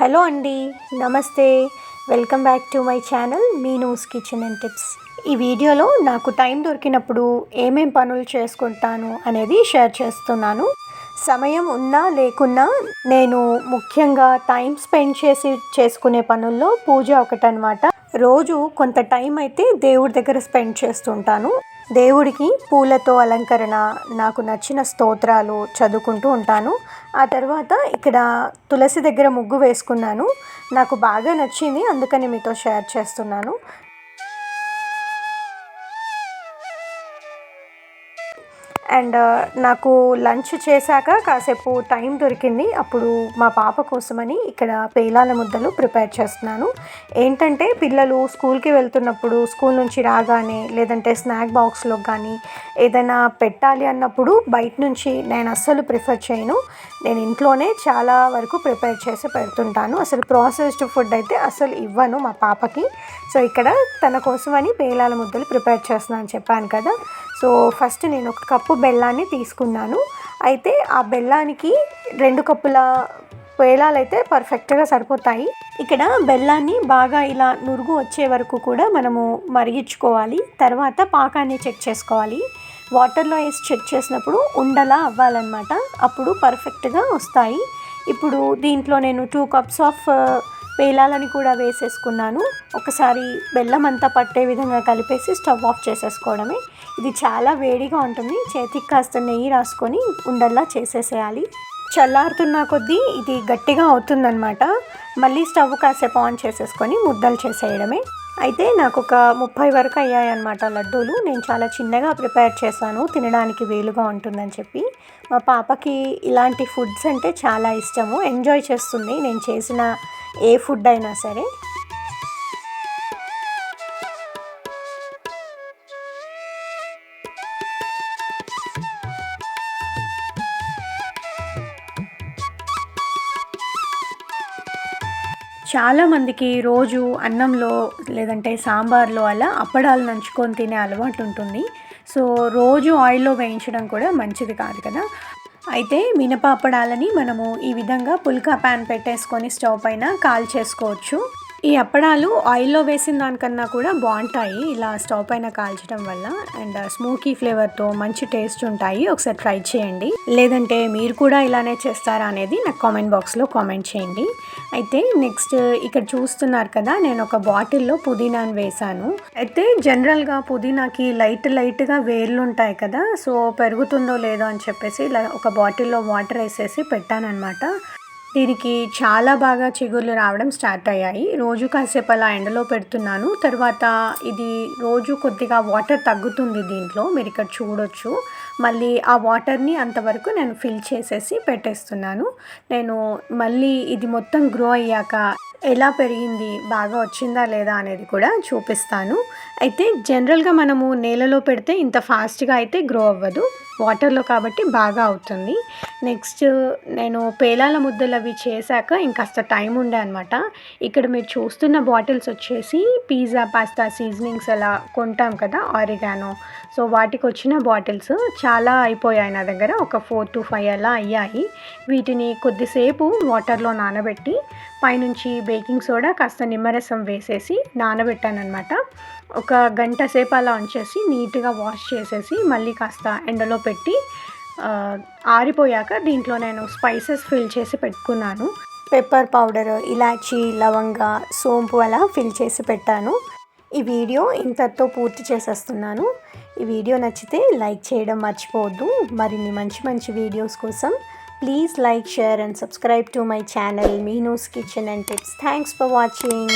Hello అండి నమస్తే. Welcome back to my channel Meenu's kitchen and tips. ఈ వీడియోలో నాకు టైం దొరికినప్పుడు ఏమేం పనులు చేసుకుంటాను అనేది షేర్ చేస్తున్నాను. సమయం ఉన్నా లేకున్నా నేను ముఖ్యంగా టైం స్పెండ్ చేసి చేసుకునే పనుల్లో పూజ ఒకటనమాట రోజు కొంత టైం అయితే దేవుడి దగ్గర స్పెండ్ చేస్తుంటాను. దేవుడికి పూలతో అలంకరణ నాకు నచ్చిన స్తోత్రాలు చదువుకుంటూ ఉంటాను. ఆ తర్వాత ఇక్కడ తులసి దగ్గర ముగ్గు వేసుకున్నాను. నాకు బాగా నచ్చింది అందుకని మీతో షేర్ చేస్తున్నాను. అండ్ నాకు లంచ్ చేశాక కాసేపు టైం దొరికింది. అప్పుడు మా పాప కోసమని ఇక్కడ పేలాల ముద్దలు ప్రిపేర్ చేస్తున్నాను. ఏంటంటే పిల్లలు స్కూల్కి వెళ్తున్నప్పుడు స్కూల్ నుంచి రాగానే లేదంటే స్నాక్ బాక్స్లో కానీ ఏదైనా పెట్టాలి అన్నప్పుడు బయట నుంచి నేను అస్సలు ప్రిఫర్ చేయను. నేను ఇంట్లోనే చాలా వరకు ప్రిపేర్ చేసి పెడుతుంటాను. అసలు ప్రాసెస్డ్ ఫుడ్ అయితే అసలు ఇవ్వను మా పాపకి. సో ఇక్కడ తన కోసమని పేలాల ముద్దలు ప్రిపేర్ చేస్తున్నాను చెప్పాను కదా. సో ఫస్ట్ నేను ఒక కప్పు బెల్లాన్ని తీసుకున్నాను. అయితే ఆ బెల్లానికి రెండు కప్పుల పేలాలు అయితే పర్ఫెక్ట్గా సరిపోతాయి. ఇక్కడ బెల్లాన్ని బాగా ఇలా నురుగు వచ్చే వరకు కూడా మనము మరిగించుకోవాలి. తర్వాత పాకాన్ని చెక్ చేసుకోవాలి. వాటర్లో వేసి చెక్ చేసినప్పుడు ఉండలా అవ్వాలన్నమాట. అప్పుడు పర్ఫెక్ట్గా వస్తాయి. ఇప్పుడు దీంట్లో నేను టూ కప్స్ ఆఫ్ వేలాలని కూడా వేసేసుకున్నాను. ఒకసారి బెల్లం అంతా పట్టే విధంగా కలిపేసి స్టవ్ ఆఫ్ చేసేసుకోవడమే. ఇది చాలా వేడిగా ఉంటుంది. చేతికి కాస్త నెయ్యి రాసుకొని ఉండల్లా చేసేసేయాలి. చల్లారుతున్న కొద్దీ ఇది గట్టిగా అవుతుందన్నమాట. మళ్ళీ స్టవ్ కాసేపు ఆన్ చేసేసుకొని ముద్దలు చేసేయడమే. అయితే నాకు ఒక ముప్పై వరకు అయ్యాయన్నమాట లడ్డూలు. నేను చాలా చిన్నగా ప్రిపేర్ చేశాను. తినడానికి వీలుగా ఉంటుందని చెప్పి. మా పాపకి ఇలాంటి ఫుడ్స్ అంటే చాలా ఇష్టము. ఎంజాయ్ చేస్తుంది. నేను చేసిన ఏ ఫుడ్ అయినా సరే. చాలామందికి రోజు అన్నంలో లేదంటే సాంబార్లో అలా అప్పడాలు నంచుకొని తినే అలవాటు ఉంటుంది. సో రోజు ఆయిల్లో వేయించడం కూడా మంచిది కాదు కదా. అయితే మినపాపడాలని మనము ఈ విధంగా పుల్కా ప్యాన్ పెట్టేసుకొని స్టవ్ పైన కాల్ చేసుకోవచ్చు ఈ అప్పడాలు ఆయిల్లో వేసిన దానికన్నా కూడా బాగుంటాయి. ఇలా స్టవ్ పైన కాల్చడం వల్ల అండ్ స్మోకీ ఫ్లేవర్తో మంచి టేస్ట్ ఉంటాయి. ఒకసారి ట్రై చేయండి. లేదంటే మీరు కూడా ఇలానే చేస్తారా అనేది నాకు కామెంట్ బాక్స్లో కామెంట్ చేయండి. అయితే నెక్స్ట్ ఇక్కడ చూస్తున్నారు కదా నేను ఒక బాటిల్లో పుదీనాను వేశాను. అయితే జనరల్గా పుదీనాకి లైట్ లైట్గా వేర్లు ఉంటాయి కదా సో పెరుగుతుందో లేదో అని చెప్పేసి ఇలా ఒక బాటిల్లో వాటర్ వేసేసి పెట్టానన్నమాట. దీనికి చాలా బాగా చిగుర్లు రావడం స్టార్ట్ అయ్యాయి. రోజు కాసేపు అలా ఎండలో పెడుతున్నాను. తర్వాత ఇది రోజు కొద్దిగా వాటర్ తగ్గుతుంది దీంట్లో. మీరు ఇక్కడ చూడొచ్చు. మళ్ళీ ఆ వాటర్ని అంతవరకు నేను ఫిల్ చేసేసి పెట్టేస్తున్నాను. నేను మళ్ళీ ఇది మొత్తం గ్రో అయ్యాక ఎలా పెరిగింది? బాగా వచ్చిందా లేదా అనేది కూడా చూపిస్తాను. అయితే జనరల్గా మనము నేలలో పెడితే ఇంత ఫాస్ట్గా అయితే గ్రో అవ్వదు. వాటర్లో కాబట్టి బాగా అవుతుంది. నెక్స్ట్ నేను పేలాల ముద్దలు అవి చేశాక ఇంకాస్త టైం ఉండే అనమాట ఇక్కడ మీరు చూస్తున్న బాటిల్స్ వచ్చేసి పిజ్జా పాస్తా సీజనింగ్స్ అలా కొంటాం కదా ఆరిగానో. సో వాటికి వచ్చిన బాటిల్స్ చాలా అయిపోయాయి నా దగ్గర. ఒక ఫోర్ టు ఫైవ్ అలా అయ్యాయి. వీటిని కొద్దిసేపు వాటర్లో నానబెట్టి పైనుంచి బేకింగ్ సోడా కాస్త నిమ్మరసం వేసేసి నానబెట్టాను అనమాట ఒక గంట సేపు అలా ఉంచేసి నీట్గా వాష్ చేసేసి మళ్ళీ కాస్త ఎండలో పెట్టి ఆరిపోయాక దీంట్లో నేను స్పైసెస్ ఫిల్ చేసి పెట్టుకున్నాను. పెప్పర్ పౌడర్ ఇలాచీ లవంగ సోంపు అలా ఫిల్ చేసి పెట్టాను. ఈ వీడియో ఇంతతో పూర్తి చేసేస్తున్నాను. ఈ వీడియో నచ్చితే లైక్ చేయడం మర్చిపోవద్దు. మరిన్ని మంచి మంచి వీడియోస్ కోసం Please like, share and subscribe to my channel Meenu's Kitchen and Tips. Thanks for watching.